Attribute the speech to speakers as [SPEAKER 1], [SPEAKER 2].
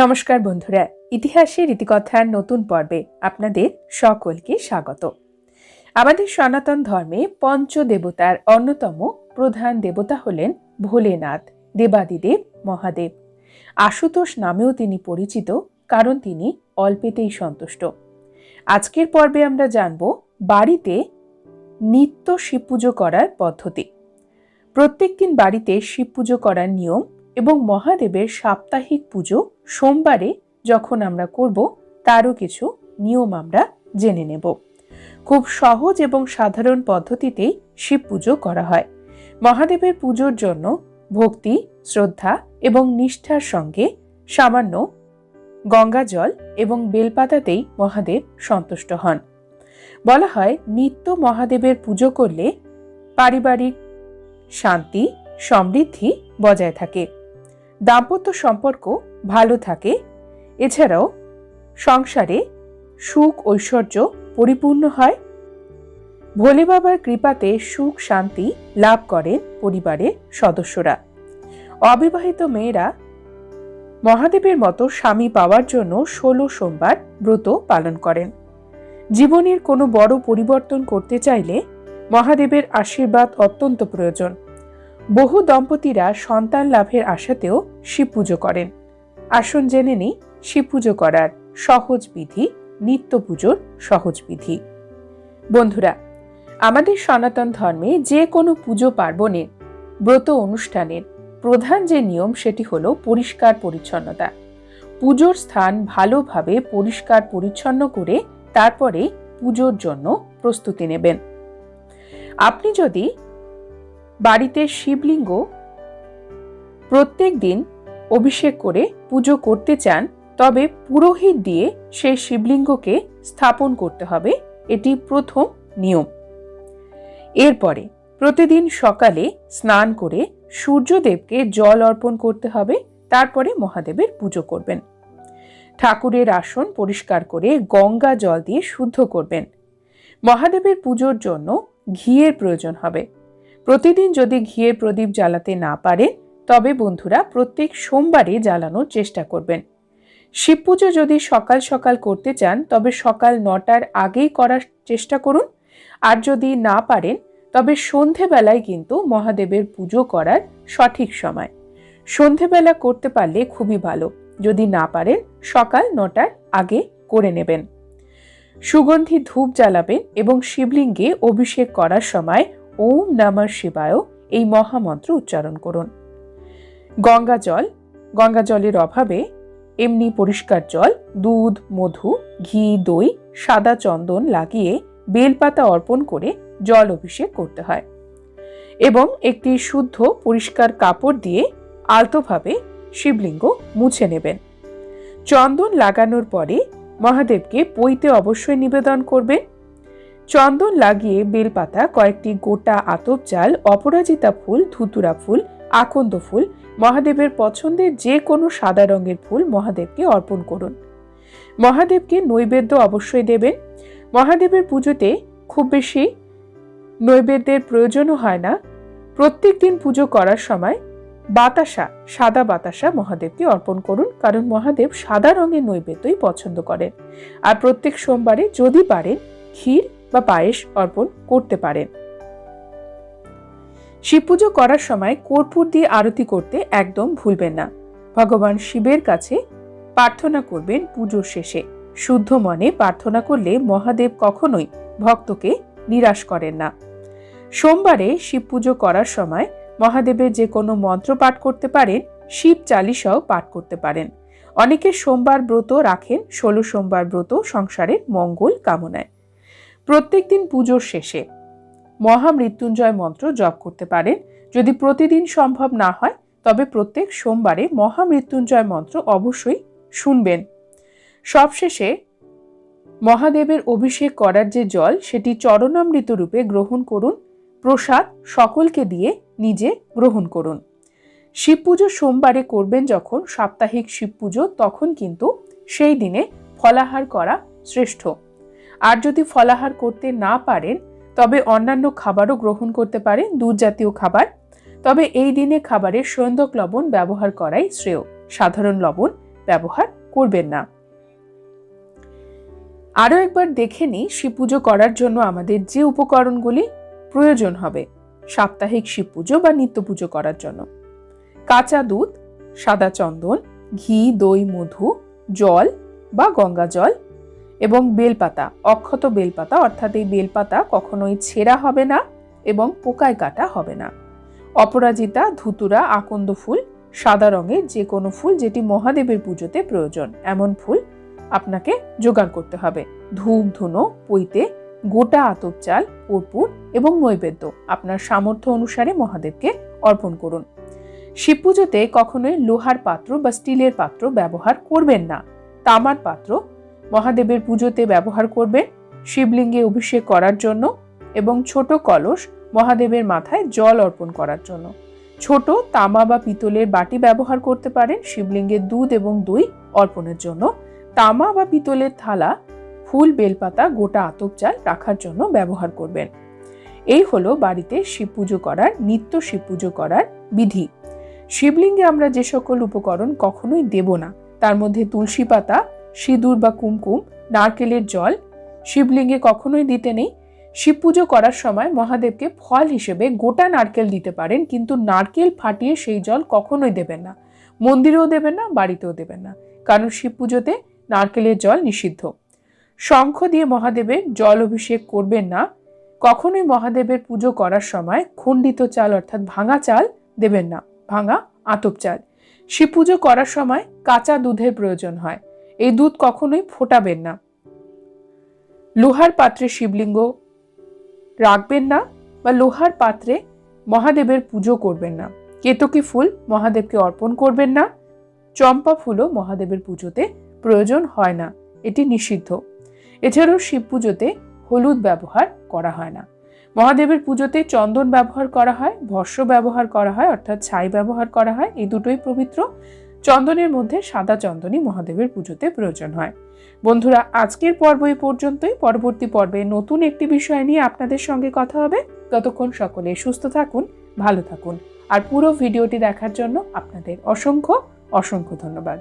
[SPEAKER 1] নমস্কার বন্ধুরা, ইতিহাসে রীতিকথার নতুন পর্বে আপনাদের সকলকে স্বাগত। আমাদের সনাতন ধর্মে পঞ্চ দেবতার অন্যতম প্রধান দেবতা হলেন ভোলেনাথ দেবাদিদেব মহাদেব। আশুতোষ নামেও তিনি পরিচিত, কারণ তিনি অল্পেতেই সন্তুষ্ট। আজকের পর্বে আমরা জানব বাড়িতে নিত্য শিব পুজো করার পদ্ধতি। প্রত্যেকদিন বাড়িতে শিব পুজো করার নিয়ম এবং মহাদেবের সাপ্তাহিক পুজো সোমবারে যখন আমরা করব, তারও কিছু নিয়ম আমরা জেনে নেব। খুব সহজ এবং সাধারণ পদ্ধতিতেই শিব পুজো করা হয়। মহাদেবের পুজোর জন্য ভক্তি, শ্রদ্ধা এবং নিষ্ঠার সঙ্গে সামান্য গঙ্গা জল এবং বেলপাতাতেই মহাদেব সন্তুষ্ট হন। বলা হয়, নিত্য মহাদেবের পুজো করলে পারিবারিক শান্তি, সমৃদ্ধি বজায় থাকে। দাম্পত্য সম্পর্ক ভালো থাকে। এছাড়াও সংসারে সুখ, ঐশ্বর্য পরিপূর্ণ হয়। ভোলে বাবার কৃপাতে সুখ, শান্তি লাভ করেন পরিবারের সদস্যরা। অবিবাহিত মেয়েরা মহাদেবের মতো স্বামী পাওয়ার জন্য ষোলো সোমবার ব্রত পালন করেন। জীবনের কোনো বড় পরিবর্তন করতে চাইলে মহাদেবের আশীর্বাদ অত্যন্ত প্রয়োজন। বহু দম্পতিরা সন্তান লাভের আশাতেও শিব পুজো করেন। আসুন জেনে নিই শিব পুজো করার সহজ বিধি নিত্য পুজোর সহজ বিধি। বন্ধুরা, আমাদের সনাতন ধর্মে যে কোনো পুজো পার্বণের ব্রত অনুষ্ঠানের প্রধান যে নিয়ম সেটি হলো পরিষ্কার পরিচ্ছন্নতা। পুজোর স্থান ভালোভাবে পরিষ্কার পরিচ্ছন্ন করে তারপরে পুজোর জন্য প্রস্তুতি নেবেন। আপনি যদি বাড়িতে শিবলিঙ্গ প্রত্যেক দিন অভিষেক করে পুজো করতে চান, তবে পুরোহিত দিয়ে সেই শিবলিঙ্গকে স্থাপন করতে হবে, এটি প্রথম নিয়ম। এরপরে প্রতিদিন সকালে স্নান করে সূর্যদেবকে জল অর্পণ করতে হবে, তারপরে মহাদেবের পুজো করবেন। ঠাকুরের আসন পরিষ্কার করে গঙ্গা জল দিয়ে শুদ্ধ করবেন। মহাদেবের পুজোর জন্য ঘিয়ের প্রয়োজন হবে। প্রতিদিন যদি ঘিয়ের প্রদীপ জ্বালাতে না পারেন, তবে বন্ধুরা প্রত্যেক সোমবারে জ্বালানোর চেষ্টা করবেন। শিব পুজো যদি সকাল সকাল করতে চান, তবে সকাল নটার আগেই করার চেষ্টা করুন। আর যদি না পারেন, তবে সন্ধেবেলায় কিন্তু মহাদেবের পুজো করার সঠিক সময়। সন্ধেবেলা করতে পারলে খুবই ভালো। যদি না পারেন, সকাল নটার আগে করে নেবেন। সুগন্ধি ধূপ জ্বালাবেন এবং শিবলিঙ্গে অভিষেক করার সময় ওম নমঃ শিবায়। এই মহামন্ত্র উচ্চারণ করুন। গঙ্গা জল, গঙ্গা জলের অভাবে এমনি পরিষ্কার জল, দুধ, মধু, ঘি, দই, সাদা চন্দন লাগিয়ে বেলপাতা অর্পণ করে জল অভিষেক করতে হয় এবং একটি শুদ্ধ পরিষ্কার কাপড় দিয়ে আলতোভাবে শিবলিঙ্গ মুছে নেবেন। চন্দন লাগানোর পরে মহাদেবকে পৈতে অবশ্যই নিবেদন করবেন। চন্দন লাগিয়ে বেলপাতা, কয়েকটি গোটা আতপ চাল অপরাজিতা ফুল, ধুতুরা ফুল, আকন্দ ফুল, মহাদেবের পছন্দের যে কোনো সাদা রঙের ফুল মহাদেবকে অর্পণ করুন। মহাদেবকে নৈবেদ্য অবশ্যই দেবেন। মহাদেবের পুজোতে খুব বেশি নৈবেদ্যের প্রয়োজনও হয় না। প্রত্যেক দিন পুজো করার সময় বাতাসা, সাদা বাতাসা মহাদেবকে অর্পণ করুন, কারণ মহাদেব সাদা রঙের নৈবেদ্যই পছন্দ করেন। আর প্রত্যেক সোমবারে যদি পারেন ক্ষীর বা পায়েস অর্পণ করতে পারেন শিব পুজো করার সময় কর্পূর দিয়ে আরতি করতে একদম ভুলবেন না। ভগবান শিবের কাছে প্রার্থনা করবেন পুজোর শেষে। শুদ্ধ মনে প্রার্থনা করলে মহাদেব কখনোই ভক্তকে নিরাশ করেন না। সোমবারে শিব পুজো করার সময় মহাদেবের যে কোনো মন্ত্র পাঠ করতে পারেন, শিব চালিসাও পাঠ করতে পারেন। অনেকে সোমবার ব্রত রাখেন, ষোলো সোমবার ব্রত সংসারের মঙ্গল কামনায়। প্রত্যেক দিন পুজোর শেষে মহামৃত্যুঞ্জয় মন্ত্র জপ করতে পারেন। যদি প্রতিদিন সম্ভব না হয়, তবে প্রত্যেক সোমবারে মহামৃত্যুঞ্জয় মন্ত্র অবশ্যই শুনবেন। সবশেষে মহাদেবের অভিষেক করার যে জল, সেটি চরণামৃত রূপে গ্রহণ করুন। প্রসাদ সকলকে দিয়ে নিজে গ্রহণ করুন। শিব পুজো সোমবারে করবেন যখন সাপ্তাহিক শিব পুজো, তখন কিন্তু সেই দিনে ফলাহার করা শ্রেষ্ঠ। আর যদি ফলাহার করতে না পারেন, তবে অন্যান্য খাবারও গ্রহণ করতে পারেন দুধ জাতীয় খাবার। তবে এই দিনে খাবারে সৈন্দক লবণ ব্যবহার করাই শ্রেয়। সাধারণ লবণ ব্যবহার করবেন না। আরও একবার দেখে নিই, শিব পুজো করার জন্য আমাদের যে উপকরণগুলি প্রয়োজন হবে। সাপ্তাহিক শিব পুজো বা নিত্য পুজো করার জন্য। কাঁচা দুধ, সাদা চন্দন, ঘি, দই, মধু, জল বা গঙ্গা জল এবং বেলপাতা, অক্ষত বেলপাতা, অর্থাৎ এই বেলপাতা কখনোই ছেঁড়া হবে না এবং পোকায় কাটা হবে না। অপরাজিতা, ধুতুরা, আকন্দ ফুল, সাদা রঙের যে কোনো ফুল যেটি মহাদেবের পুজোতে প্রয়োজন, এমন ফুল আপনাকে জোগাড় করতে হবে। ধূপ, ধুনো, পৈতে, গোটা আতপ চাল, কর্পূর এবং নৈবেদ্য আপনার সামর্থ্য অনুসারে মহাদেবকে অর্পণ করুন। শিব পুজোতে কখনোই লোহার পাত্র বা স্টিলের পাত্র ব্যবহার করবেন না। তামার পাত্র মহাদেবের পুজোতে ব্যবহার করবেন শিবলিঙ্গে অভিষেক করার জন্য এবং ছোট কলস মহাদেবের মাথায় জল অর্পণ করার জন্য। ছোট তামা বা পিতলের বাটি ব্যবহার করতে পারেন শিবলিঙ্গে দুধ এবং দই অর্পণের জন্য। তামা বা পিতলের থালা, ফুল, বেলপাতা, গোটা আতপ চাল রাখার জন্য ব্যবহার করবেন। এই হলো বাড়িতে শিব পুজো করার, নিত্য শিব পুজো করার বিধি। শিবলিঙ্গে আমরা যে সকল উপকরণ কখনোই দেব না, তার মধ্যে তুলসী পাতা সিঁদুর বা কুমকুম, নারকেলের জল, শিবলিঙ্গে কখনোই দিতে নেই। শিব পুজো করার সময় মহাদেবকে ফল হিসেবে গোটা নারকেল দিতে পারেন, কিন্তু নারকেল ফাটিয়ে সেই জল কখনোই দেবেন না। মন্দিরেও দেবেন না, বাড়িতেও দেবেন না, কারণ শিব পুজোতে নারকেলের জল নিষিদ্ধ। শঙ্খ দিয়ে মহাদেবের জল অভিষেক করবেন না। কখনোই মহাদেবের পুজো করার সময় খণ্ডিত চাল, অর্থাৎ ভাঙা চাল, দেবেন না। ভাঙা আতপ চাল। শিব পুজো করার সময় কাঁচা দুধের প্রয়োজন হয়। এই দুধ কখনোই ফোটাবেন না। লোহার পাত্রে শিবলিঙ্গ রাখবেন না বা লোহার পাত্রে মহাদেবের পুজো করবেন না। কেতকী ফুল মহাদেবকে অর্পণ করবেন না। চম্পা ফুলও মহাদেবের পুজোতে প্রয়োজন হয় না। এটি নিষিদ্ধ। এছাড়াও শিব পুজোতে হলুদ ব্যবহার করা হয় না। মহাদেবের পুজোতে চন্দন ব্যবহার করা হয়, ভস্য ব্যবহার করা হয়, অর্থাৎ ছাই ব্যবহার করা হয়। এই দুটোই পবিত্র। চন্দনের মধ্যে সাদা চন্দনই মহাদেবের পুজোতে প্রয়োজন হয়। বন্ধুরা, আজকের পর্ব এই পর্যন্তই। পরবর্তী পর্বে নতুন একটি বিষয় নিয়ে আপনাদের সঙ্গে কথা হবে। ততক্ষণ সকলে সুস্থ থাকুন, ভালো থাকুন। আর পুরো ভিডিওটি দেখার জন্য আপনাদের অসংখ্য অসংখ্য ধন্যবাদ।